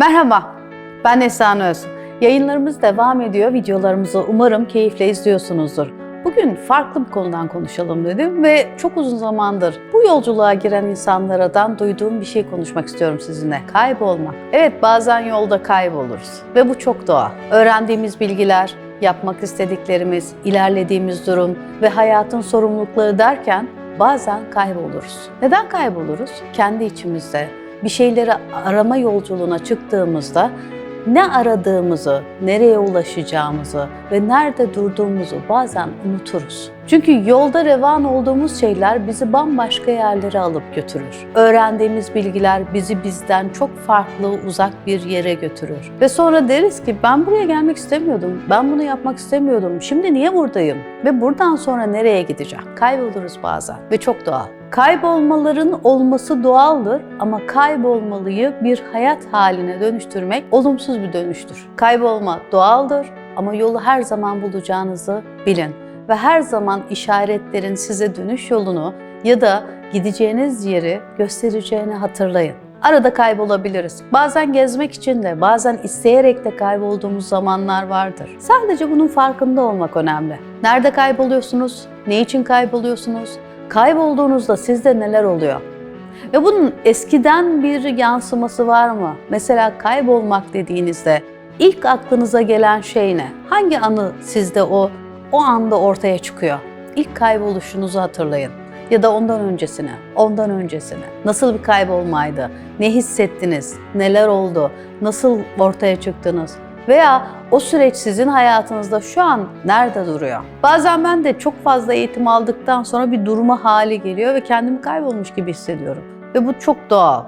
Merhaba, ben Esan Öz. Yayınlarımız devam ediyor. Videolarımızı umarım keyifle izliyorsunuzdur. Bugün farklı bir konudan konuşalım dedim ve çok uzun zamandır bu yolculuğa giren insanlardan duyduğum bir şey konuşmak istiyorum sizinle. Kaybolmak. Evet bazen yolda kayboluruz ve bu çok doğal. Öğrendiğimiz bilgiler, yapmak istediklerimiz, ilerlediğimiz durum ve hayatın sorumlulukları derken bazen kayboluruz. Neden kayboluruz? Kendi içimizde, bir şeyleri arama yolculuğuna çıktığımızda ne aradığımızı, nereye ulaşacağımızı ve nerede durduğumuzu bazen unuturuz. Çünkü yolda revan olduğumuz şeyler bizi bambaşka yerlere alıp götürür. Öğrendiğimiz bilgiler bizi bizden çok farklı, uzak bir yere götürür. Ve sonra deriz ki ben buraya gelmek istemiyordum, ben bunu yapmak istemiyordum, şimdi niye buradayım? Ve buradan sonra nereye gideceğim? Kayboluruz bazen ve çok doğal. Kaybolmaların olması doğaldır ama kaybolmalıyı bir hayat haline dönüştürmek olumsuz bir dönüştür. Kaybolma doğaldır ama yolu her zaman bulacağınızı bilin ve her zaman işaretlerin size dönüş yolunu ya da gideceğiniz yeri göstereceğini hatırlayın. Arada kaybolabiliriz. Bazen gezmek için de, bazen isteyerek de kaybolduğumuz zamanlar vardır. Sadece bunun farkında olmak önemli. Nerede kayboluyorsunuz? Ne için kayboluyorsunuz? Kaybolduğunuzda sizde neler oluyor? Ve bunun eskiden bir yansıması var mı? Mesela kaybolmak dediğinizde ilk aklınıza gelen şey ne? Hangi anı sizde o o anda ortaya çıkıyor? İlk kayboluşunuzu hatırlayın ya da ondan öncesine, ondan öncesine. Nasıl bir kaybolmaydı? Ne hissettiniz? Neler oldu? Nasıl ortaya çıktınız? Veya o süreç sizin hayatınızda şu an nerede duruyor? Bazen ben de çok fazla eğitim aldıktan sonra bir durma hali geliyor ve kendimi kaybolmuş gibi hissediyorum. Ve bu çok doğal.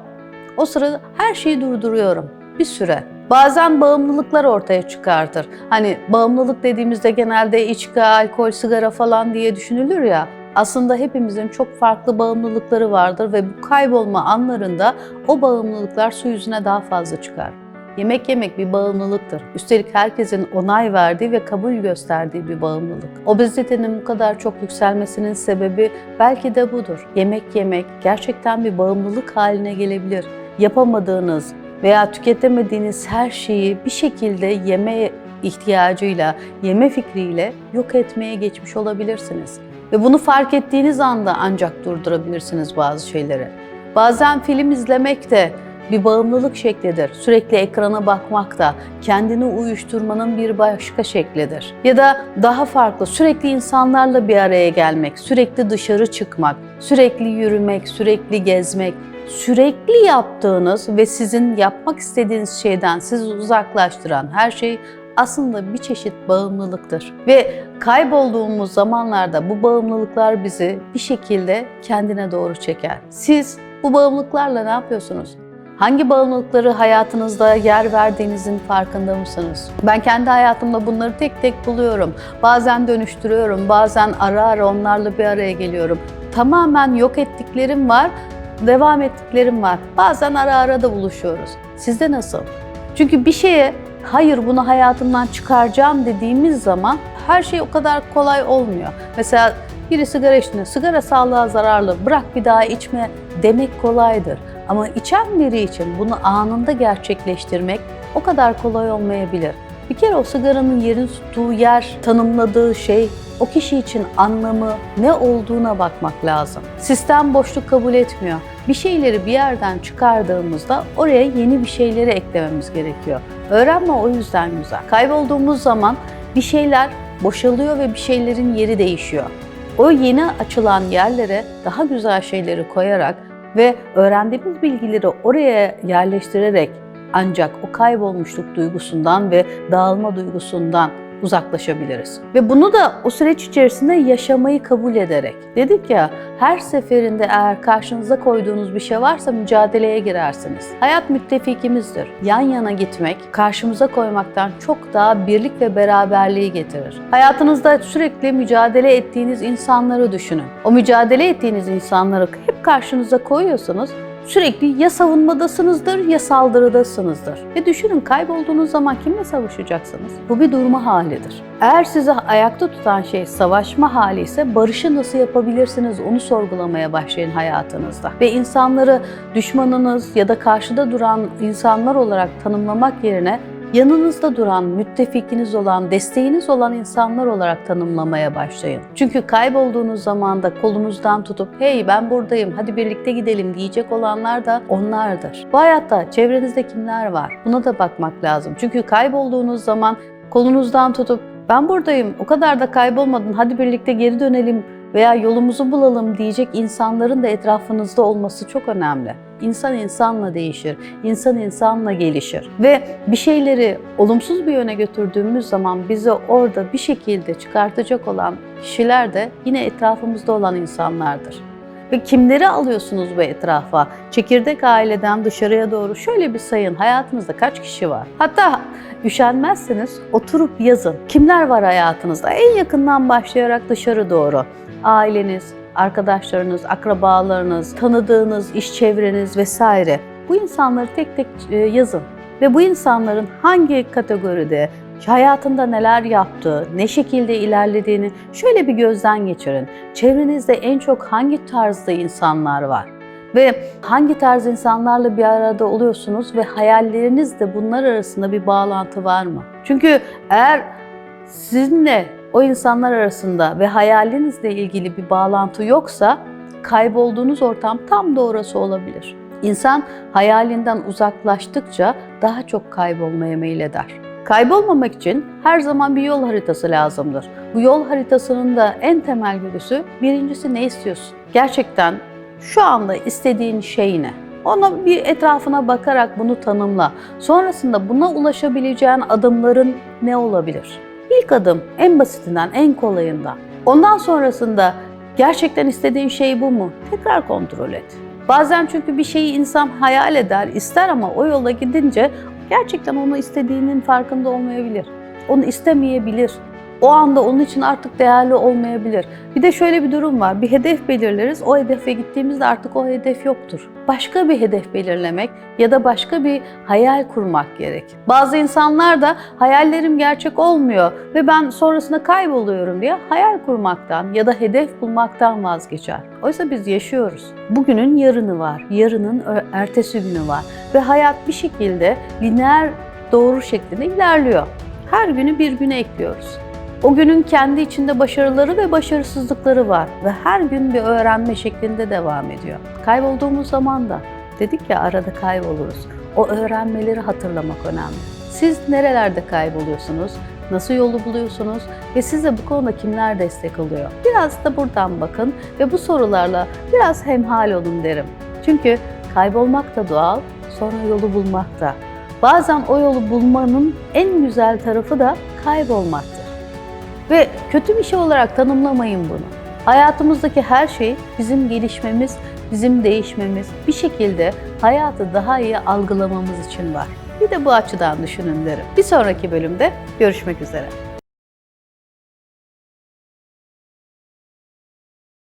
O sırada her şeyi durduruyorum bir süre. Bazen bağımlılıklar ortaya çıkartır. Hani bağımlılık dediğimizde genelde içki, alkol, sigara falan diye düşünülür ya. Aslında hepimizin çok farklı bağımlılıkları vardır ve bu kaybolma anlarında o bağımlılıklar su yüzüne daha fazla çıkar. Yemek yemek bir bağımlılıktır. Üstelik herkesin onay verdiği ve kabul gösterdiği bir bağımlılık. Obezitenin bu kadar çok yükselmesinin sebebi belki de budur. Yemek yemek gerçekten bir bağımlılık haline gelebilir. Yapamadığınız veya tüketemediğiniz her şeyi bir şekilde yeme ihtiyacıyla, yeme fikriyle yok etmeye geçmiş olabilirsiniz. Ve bunu fark ettiğiniz anda ancak durdurabilirsiniz bazı şeyleri. Bazen film izlemek de bir bağımlılık şeklidir. Sürekli ekrana bakmak da kendini uyuşturmanın bir başka şeklidir. Ya da daha farklı sürekli insanlarla bir araya gelmek, sürekli dışarı çıkmak, sürekli yürümek, sürekli gezmek, sürekli yaptığınız ve sizin yapmak istediğiniz şeyden sizi uzaklaştıran her şey aslında bir çeşit bağımlılıktır. Ve kaybolduğumuz zamanlarda bu bağımlılıklar bizi bir şekilde kendine doğru çeker. Siz bu bağımlılıklarla ne yapıyorsunuz? Hangi bağımlılıkları hayatınızda yer verdiğinizin farkında mısınız? Ben kendi hayatımda bunları tek tek buluyorum. Bazen dönüştürüyorum, bazen ara ara onlarla bir araya geliyorum. Tamamen yok ettiklerim var, devam ettiklerim var. Bazen ara ara da buluşuyoruz. Sizde nasıl? Çünkü bir şeye hayır bunu hayatımdan çıkaracağım dediğimiz zaman her şey o kadar kolay olmuyor. Mesela biri sigara içtiğinde sigara sağlığa zararlı bırak bir daha içme demek kolaydır. Ama içen biri için bunu anında gerçekleştirmek o kadar kolay olmayabilir. Bir kere o sigaranın yerin tuttuğu yer, tanımladığı şey, o kişi için anlamı ne olduğuna bakmak lazım. Sistem boşluk kabul etmiyor. Bir şeyleri bir yerden çıkardığımızda oraya yeni bir şeyleri eklememiz gerekiyor. Öğrenme o yüzden güzel. Kaybolduğumuz zaman bir şeyler boşalıyor ve bir şeylerin yeri değişiyor. O yeni açılan yerlere daha güzel şeyleri koyarak ve öğrendiğimiz bilgileri oraya yerleştirerek ancak o kaybolmuşluk duygusundan ve dağılma duygusundan uzaklaşabiliriz. Ve bunu da o süreç içerisinde yaşamayı kabul ederek. Dedik ya her seferinde eğer karşınıza koyduğunuz bir şey varsa mücadeleye girersiniz. Hayat müttefikimizdir. Yan yana gitmek karşımıza koymaktan çok daha birlik ve beraberliği getirir. Hayatınızda sürekli mücadele ettiğiniz insanları düşünün. O mücadele ettiğiniz insanları hep karşınıza koyuyorsunuz Sürekli ya savunmadasınızdır ya saldırıdasınızdır. Ve düşünün kaybolduğunuz zaman kimle savaşacaksınız? Bu bir durma halidir. Eğer sizi ayakta tutan şey savaşma hali ise barışı nasıl yapabilirsiniz onu sorgulamaya başlayın hayatınızda. Ve insanları düşmanınız ya da karşıda duran insanlar olarak tanımlamak yerine yanınızda duran, müttefikiniz olan, desteğiniz olan insanlar olarak tanımlamaya başlayın. Çünkü kaybolduğunuz zaman da kolunuzdan tutup hey ben buradayım hadi birlikte gidelim diyecek olanlar da onlardır. Bu hayatta çevrenizde kimler var? Buna da bakmak lazım. Çünkü kaybolduğunuz zaman kolunuzdan tutup ben buradayım o kadar da kaybolmadın hadi birlikte geri dönelim veya yolumuzu bulalım diyecek insanların da etrafınızda olması çok önemli. İnsan insanla değişir, insan insanla gelişir ve bir şeyleri olumsuz bir yöne götürdüğümüz zaman bizi orada bir şekilde çıkartacak olan kişiler de yine etrafımızda olan insanlardır. Ve kimleri alıyorsunuz bu etrafa? Çekirdek aileden dışarıya doğru şöyle bir sayın. Hayatınızda kaç kişi var? Hatta üşenmezseniz oturup yazın. Kimler var hayatınızda? En yakından başlayarak dışarı doğru. Aileniz, arkadaşlarınız, akrabalarınız, tanıdığınız iş çevreniz vesaire. Bu insanları tek tek e, yazın ve bu insanların hangi kategoride, hayatında neler yaptığı, ne şekilde ilerlediğini şöyle bir gözden geçirin. Çevrenizde en çok hangi tarzda insanlar var? Ve hangi tarz insanlarla bir arada oluyorsunuz ve hayallerinizde bunlar arasında bir bağlantı var mı? Çünkü eğer sizinle o insanlar arasında ve hayalinizle ilgili bir bağlantı yoksa kaybolduğunuz ortam tam da orası olabilir. İnsan hayalinden uzaklaştıkça daha çok kaybolmaya meyleder. Kaybolmamak için her zaman bir yol haritası lazımdır. Bu yol haritasının da en temel güdüsü birincisi ne istiyorsun? Gerçekten şu anda istediğin şey ne? Ona bir etrafına bakarak bunu tanımla. Sonrasında buna ulaşabileceğin adımların ne olabilir? İlk adım en basitinden, en kolayından. Ondan sonrasında gerçekten istediğin şey bu mu? Tekrar kontrol et. Bazen çünkü bir şeyi insan hayal eder, ister ama o yola gidince gerçekten onu istediğinin farkında olmayabilir. Onu istemeyebilir. O anda onun için artık değerli olmayabilir. Bir de şöyle bir durum var. Bir hedef belirleriz. O hedefe gittiğimizde artık o hedef yoktur. Başka bir hedef belirlemek ya da başka bir hayal kurmak gerek. Bazı insanlar da hayallerim gerçek olmuyor ve ben sonrasında kayboluyorum diye hayal kurmaktan ya da hedef bulmaktan vazgeçer. Oysa biz yaşıyoruz. Bugünün yarını var, yarının ertesi günü var ve hayat bir şekilde lineer doğru şeklinde ilerliyor. Her günü bir güne ekliyoruz. O günün kendi içinde başarıları ve başarısızlıkları var ve her gün bir öğrenme şeklinde devam ediyor. Kaybolduğumuz zaman da dedik ya arada kayboluruz. O öğrenmeleri hatırlamak önemli. Siz nerelerde kayboluyorsunuz? Nasıl yolu buluyorsunuz? Ve size bu konuda kimler destek oluyor? Biraz da buradan bakın ve bu sorularla biraz hemhal olun derim. Çünkü kaybolmak da doğal, sonra yolu bulmak da. Bazen o yolu bulmanın en güzel tarafı da kaybolmaktır. Ve kötü bir şey olarak tanımlamayın bunu. Hayatımızdaki her şey bizim gelişmemiz, bizim değişmemiz, bir şekilde hayatı daha iyi algılamamız için var. Bir de bu açıdan düşünün derim. Bir sonraki bölümde görüşmek üzere.